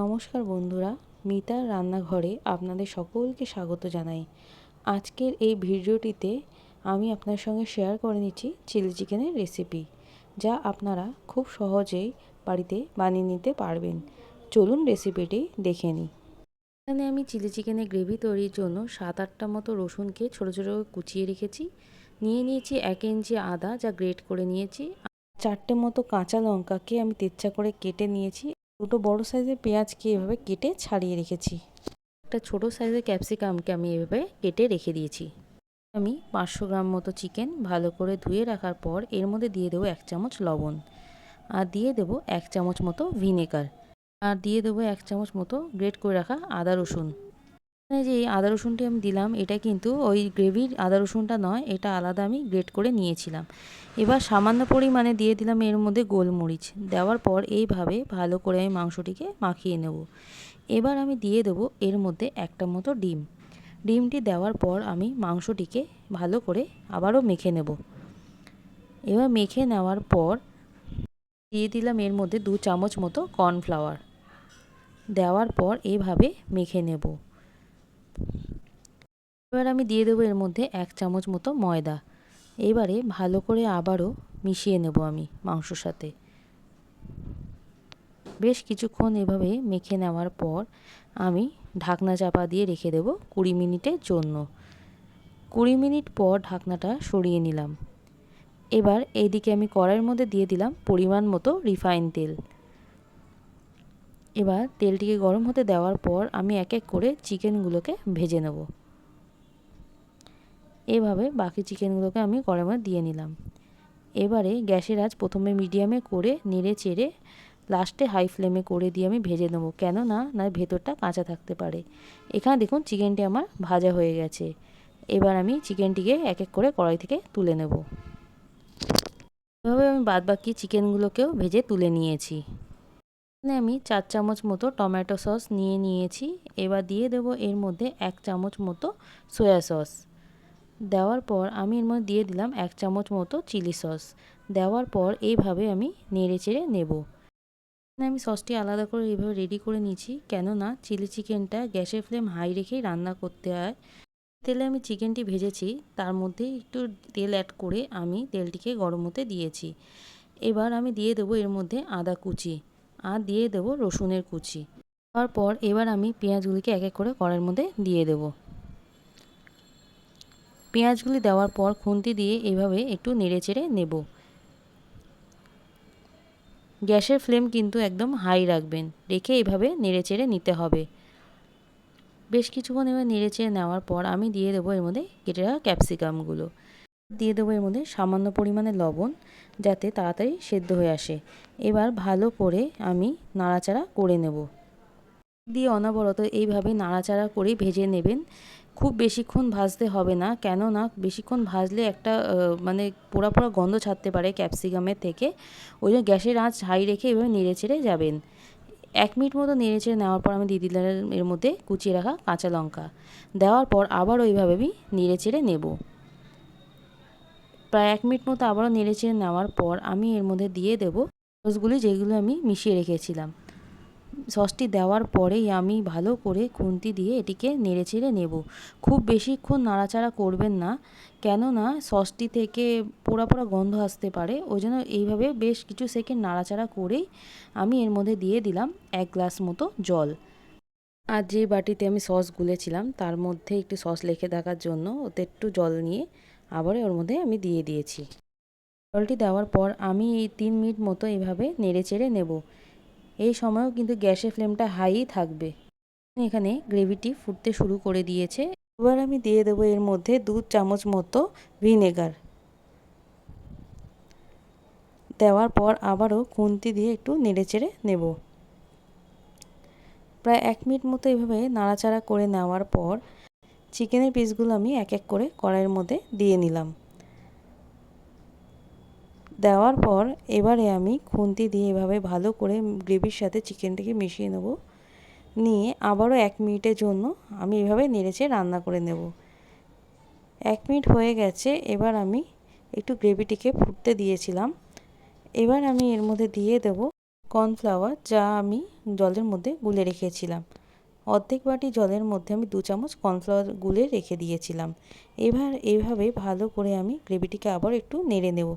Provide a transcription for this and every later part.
নমস্কার বন্ধুরা, মিতার রান্নাঘরে আপনাদের সকলকে স্বাগত জানাই। আজকের এই ভিডিওটিতে আমি আপনার সঙ্গে শেয়ার করে নিচ্ছি চিলি চিকেনের রেসিপি যা আপনারা খুব সহজেই বাড়িতে বানিয়ে নিতে পারবেন। চলুন রেসিপিটি দেখে নিই। এখানে আমি চিলি চিকেনের গ্রেভি তৈরির জন্য সাত আটটা মতো রসুনকে ছোটো ছোটো কুচিয়ে রেখেছি। নিয়ে নিয়েছি এক ইঞ্চি আদা, যা গ্রেট করে নিয়েছি। চারটে মতো কাঁচা লঙ্কাকে আমি তেচ্ছা করে কেটে নিয়েছি। দুটো বড় সাইজের পেঁয়াজকে এভাবে কেটে ছাড়িয়ে রেখেছি। একটা ছোট সাইজের ক্যাপসিকামকে আমি এভাবে কেটে রেখে দিয়েছি। আমি পাঁচশো গ্রাম মতো চিকেন ভালো করে ধুয়ে রাখার পর এর মধ্যে দিয়ে দেবো এক চামচ লবণ। আর দিয়ে দেবো এক চামচ মতো ভিনেগার আর দিয়ে দেবো এক চামচ মতো গ্রেট করে রাখা আদা রসুন। যে এই আদা রসুনটি আমি দিলাম, এটা কিন্তু ওই গ্রেভির আদা রসুনটা নয়, এটা আলাদা আমি গ্রেট করে নিয়েছিলাম। এবার সামান্য পরিমাণে দিয়ে দিলাম এর মধ্যে গোলমরিচ। দেওয়ার পর এইভাবে ভালো করে আমি মাংসটিকে মাখিয়ে নেব। এবার আমি দিয়ে দেবো এর মধ্যে একটা মতো ডিম। ডিমটি দেওয়ার পর আমি মাংসটিকে ভালো করে আবারও মেখে নেব। এবার মেখে নেওয়ার পর দিয়ে দিলাম এর মধ্যে দু চামচ মতো কর্নফ্লাওয়ার। দেওয়ার পর এইভাবে মেখে নেব। এবার আমি দিয়ে দেবো এর মধ্যে এক চামচ মতো ময়দা। এবারে ভালো করে আবারও মিশিয়ে নেব আমি মাংসর সাথে। বেশ কিছুক্ষণ এভাবে মেখে নেওয়ার পর আমি ঢাকনা চাপা দিয়ে রেখে দেব কুড়ি মিনিটের জন্য। কুড়ি মিনিট পর ঢাকনাটা সরিয়ে নিলাম। এবার এইদিকে আমি কড়াইয়ের মধ্যে দিয়ে দিলাম পরিমাণ মতো রিফাইন তেল। এবার তেলটিকে গরম হতে দেওয়ার পর আমি এক এক করে চিকেনগুলোকে ভেজে নেব। এভাবে বাকি চিকেনগুলোকে আমি কড়াইয়ের দিয়ে নিলাম। এবারে গ্যাসের আজ প্রথমে মিডিয়ামে করে নেড়ে চেড়ে লাস্টে হাই ফ্লেমে করে দিয়ে আমি ভেজে নেব। কেন না না, ভেতরটা কাঁচা থাকতে পারে। এখানে দেখুন চিকেনটি আমার ভাজা হয়ে গেছে। এবার আমি চিকেনটিকে এক এক করে কড়াই থেকে তুলে নেব। এভাবে আমি বাদবাকি চিকেনগুলোকেও ভেজে তুলে নিয়েছি। এখানে আমি চার চামচ মতো টমেটো সস নিয়ে নিয়েছি। এবার দিয়ে দেবো এর মধ্যে এক চামচ মতো সয়া সস। দেওয়ার পর আমি এর মধ্যে দিয়ে দিলাম এক চামচ মতো চিলি সস। দেওয়ার পর এইভাবে আমি নেড়ে চেড়ে নেব। আমি সসটি আলাদা করে এইভাবে রেডি করে নিয়েছি, কেননা চিলি চিকেনটা গ্যাসের ফ্লেম হাই রেখেই রান্না করতে হয়। তেলে আমি চিকেনটি ভেজেছি, তার মধ্যে একটু তেল অ্যাড করে আমি তেলটিকে গরম হতে দিয়েছি। এবার আমি দিয়ে দেবো এর মধ্যে আদা কুচি আর দিয়ে দেবো রসুনের কুচি। তারপর এবার আমি পেঁয়াজগুলিকে এক এক করে কড়াইয়ের মধ্যে দিয়ে দেবো। পেঁয়াজগুলি দেওয়ার পর খুন্তি দিয়ে এভাবে একটু নেড়ে চেড়ে নেব। গ্যাসের ফ্লেম কিন্তু একদম হাই রাখবেন, রেখে এভাবে নেড়ে চেড়ে নিতে হবে। বেশ কিছুক্ষণ এবার নেড়ে চেড়ে নেওয়ার পর আমি দিয়ে দেবো এর মধ্যে কেটে রাখা ক্যাপসিকামগুলো। দিয়ে দেবো এর মধ্যে সামান্য পরিমাণে লবণ যাতে তাড়াতাড়ি সেদ্ধ হয়ে আসে। এবার ভালো করে আমি নাড়াচাড়া করে নেব। দিয়ে অনবরত এইভাবে নাড়াচাড়া করে ভেজে নেবেন। খুব বেশিক্ষণ ভাজতে হবে না। কেননা বেশিক্ষণ ভাজলে একটা মানে পোড়া পোড়া গন্ধ ছাড়তে পারে ক্যাপসিকামের থেকে। ওই জন্য গ্যাসের আঁচ হাই রেখে এভাবে নেড়ে চেড়ে যাবেন। এক মিনিট মতো নেড়ে চেড়ে নেওয়ার পর আমি দিয়ে এর মধ্যে কুচিয়ে রাখা কাঁচা লঙ্কা। দেওয়ার পর আবার ওইভাবে আমি নেড়ে চেড়ে নেব। প্রায় এক মিনিট মতো আবারও নেড়ে চেড়ে নেওয়ার পর আমি এর মধ্যে দিয়ে দেবো। সসগুলি যেগুলো আমি মিশিয়ে রেখেছিলাম। সসটি দেওয়ার পরেই আমি ভালো করে খুন্তি দিয়ে এটিকে নেড়ে চেড়ে নেব। খুব বেশিক্ষণ নাড়াচাড়া করবেন না, কেননা সসটি থেকে পোড়া পোড়া গন্ধ আসতে পারে। ওই জন্য এইভাবে বেশ কিছু সেকেন্ড নাড়াচাড়া করেই আমি এর মধ্যে দিয়ে দিলাম এক গ্লাস মতো জল। আর যে বাটিতে আমি সস গুলেছিলাম, তার মধ্যে একটু সস লেখে থাকার জন্য ওতে একটু জল নিয়ে আবার ওর মধ্যে আমি দিয়ে দিয়েছি। জলটি দেওয়ার পর আমি এই তিন মিনিট মতো এভাবে নেড়ে চেড়ে নেব। এই সময়ও কিন্তু গ্যাসের ফ্লেমটা হাইই থাকবে। এখানে গ্রেভিটি ফুটতে শুরু করে দিয়েছে। এবার আমি দিয়ে দেবো এর মধ্যে দু চামচ মতো ভিনেগার। দেওয়ার পর আবারও খুন্তি দিয়ে একটু নেড়েচেড়ে নেব। প্রায় এক মিনিট মতো এভাবে নাড়াচাড়া করে নেওয়ার পর, চিকেনের পিসগুলো আমি এক এক করে কড়াইয়ের মধ্যে দিয়ে নিলাম। দেওয়ার পর এবারে আমি খুন্তি দিয়ে এভাবে ভালো করে গ্রেভির সাথে চিকেনটাকে মিশিয়ে নেব। নিয়ে আবারও এক মিনিটের জন্য আমি এভাবে নেড়েচে রান্না করে নেব। এক মিনিট হয়ে গেছে, এবার আমি একটু গ্রেভিটিকে ফুটতে দিয়েছিলাম। এবার আমি এর মধ্যে দিয়ে দেব কর্নফ্লাওয়ার, যা আমি জলের মধ্যে গুলে রেখেছিলাম। অর্ধেক বাটি জলের মধ্যে আমি দু চামচ কর্নফ্লাওয়ার গুলে রেখে দিয়েছিলাম। এবার এভাবে ভালো করে আমি গ্রেভিটিকে আবার একটু নেড়ে নেব।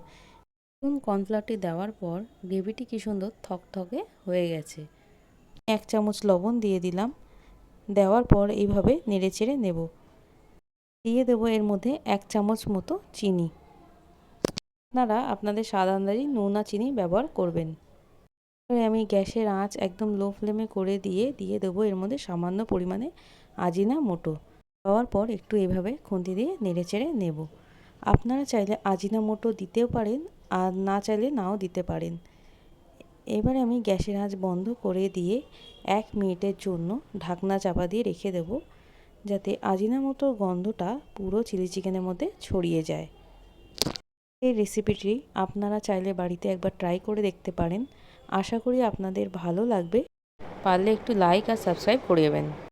এখন কর্নফ্লাওয়ারটি দেওয়ার পর গ্রেভিটি কী সুন্দর থকথকে হয়ে গেছে। এক চামচ লবণ দিয়ে দিলাম। দেওয়ার পর এইভাবে নেড়ে চেড়ে নেব। দিয়ে দেবো এর মধ্যে এক চামচ মতো চিনি। আপনারা আপনাদের স্বাদ আন্দাজি নুন আর চিনি ব্যবহার করবেন। আমি গ্যাসের আঁচ একদম লো ফ্লেমে করে দিয়ে দিয়ে দেবো এর মধ্যে সামান্য পরিমাণে আজিনা মোটো। দেওয়ার পর একটু এভাবে খুন্তি দিয়ে নেড়ে চেড়ে নেব। আপনারা চাইলে আজিনা মোটো দিতেও পারেন আর না চাইলে নাও দিতে পারেন। এবারে আমি গ্যাসের আঁচ বন্ধ করে দিয়ে এক মিনিটের জন্য ঢাকনা চাপা দিয়ে রেখে দেব, যাতে আজিনা মতো গন্ধটা পুরো চিলি চিকেনের মধ্যে ছড়িয়ে যায়। এই রেসিপিটি আপনারা চাইলে বাড়িতে একবার ট্রাই করে দেখতে পারেন। আশা করি আপনাদের ভালো লাগবে। পারলে একটু লাইক আর সাবস্ক্রাইব করিয়েবেন